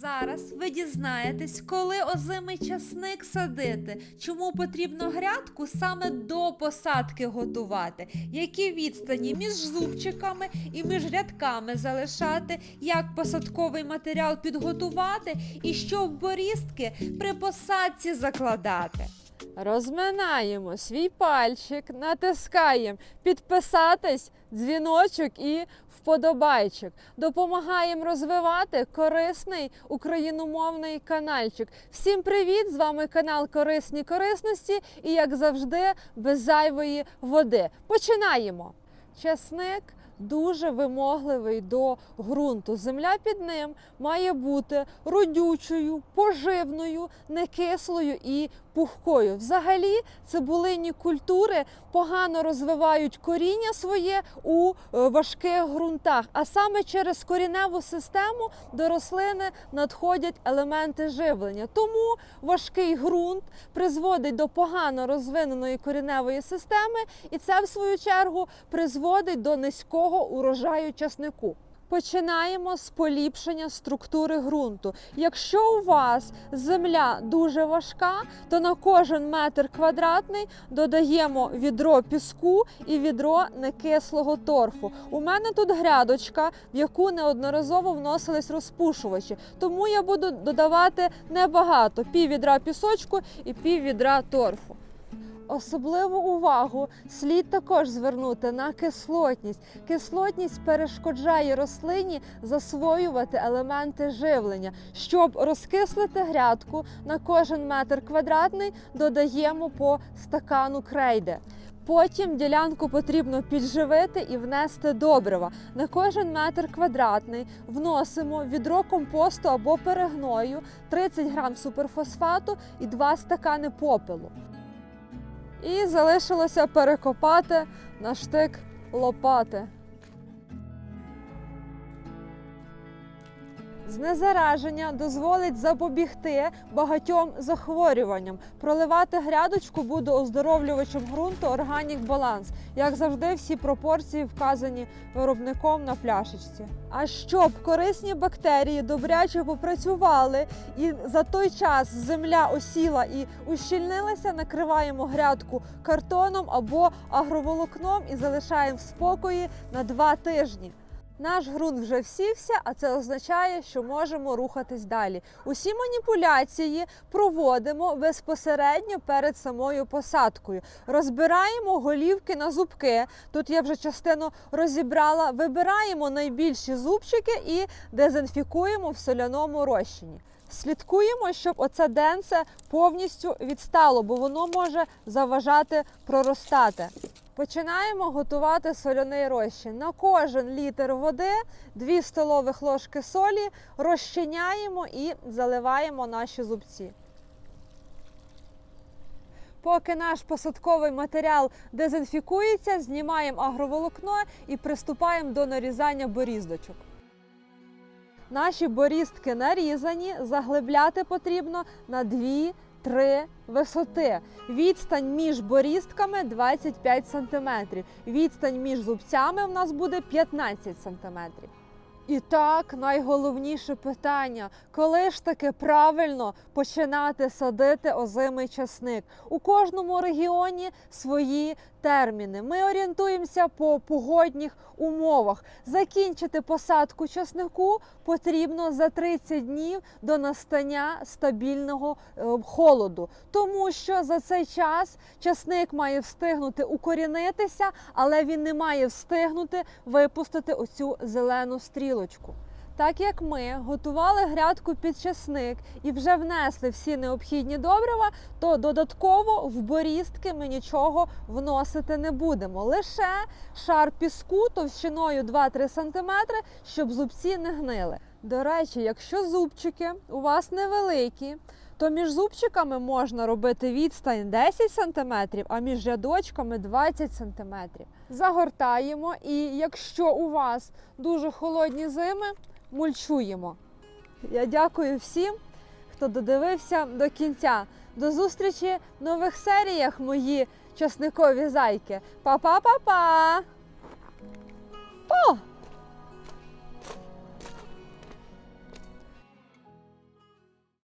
Зараз ви дізнаєтесь, коли озимий часник садити, чому потрібно грядку саме до посадки готувати, які відстані між зубчиками і між рядками залишати, як посадковий матеріал підготувати? І що в борістки при посадці закладати. Розминаємо свій пальчик, натискаємо підписатись, дзвіночок і вподобайчик. Допомагаємо розвивати корисний україномовний каналчик. Всім привіт! З вами канал Корисні Корисності і, як завжди, без зайвої води. Починаємо! Часник дуже вимогливий до ґрунту. Земля під ним має бути родючою, поживною, некислою і пухкою. Взагалі, цибулинні культури погано розвивають коріння своє у е, важких ґрунтах, а саме через коріневу систему до рослини надходять елементи живлення. Тому важкий ґрунт призводить до погано розвиненої коріневої системи, і це, в свою чергу, призводить до низького урожаю часнику. Починаємо з поліпшення структури ґрунту. Якщо у вас земля дуже важка, то на кожен метр квадратний додаємо відро піску і відро некислого торфу. У мене тут грядочка, в яку неодноразово вносились розпушувачі, тому я буду додавати небагато пів відра пісочку і пів відра торфу. Особливу увагу слід також звернути на кислотність. Кислотність перешкоджає рослині засвоювати елементи живлення. Щоб розкислити грядку на кожен метр квадратний, додаємо по стакану крейди. Потім ділянку потрібно підживити і внести добрива. На кожен метр квадратний вносимо відро компосту або перегною, 30 грам суперфосфату і 2 стакани попелу. І залишилося перекопати на штик лопати. Знезараження дозволить запобігти багатьом захворюванням. Проливати грядочку буду оздоровлювачем ґрунту Органік Баланс. Як завжди, всі пропорції вказані виробником на пляшечці. А щоб корисні бактерії добряче попрацювали і за той час земля осіла і ущільнилася, накриваємо грядку картоном або агроволокном і залишаємо в спокої на два тижні. Наш ґрунт вже всівся, а це означає, що можемо рухатись далі. Усі маніпуляції проводимо безпосередньо перед самою посадкою. Розбираємо голівки на зубки. Тут я вже частину розібрала. Вибираємо найбільші зубчики і дезінфікуємо в соляному розчині. Слідкуємо, щоб оце денце повністю відстало, бо воно може заважати проростати. Починаємо готувати соляний розчин. На кожен літр води 2 столових ложки солі розчиняємо і заливаємо наші зубці. Поки наш посадковий матеріал дезінфікується, знімаємо агроволокно і приступаємо до нарізання боріздочок. Наші борістки нарізані, заглибляти потрібно на 2 3 висоти. Відстань між борістками 25 см. Відстань між зубцями у нас буде 15 см. І так, найголовніше питання: коли ж таки правильно починати садити озимий часник? У кожному регіоні свої терміни. Ми орієнтуємося по погодних умовах. Закінчити посадку часнику потрібно за 30 днів до настання стабільного е, холоду, тому що за цей час часник має встигнути укорінитися, але він не має встигнути випустити оцю зелену стрілочку. Так як ми готували грядку під часник і вже внесли всі необхідні добрива, то додатково в борістки ми нічого вносити не будемо. Лише шар піску товщиною 2-3 см, щоб зубці не гнили. До речі, якщо зубчики у вас невеликі, то між зубчиками можна робити відстань 10 см, а між рядочками 20 см. Загортаємо, і якщо у вас дуже холодні зими, мульчуємо. Я дякую всім, хто додивився до кінця. До зустрічі в нових серіях, мої часникові зайки. Па-па-па-па! Па!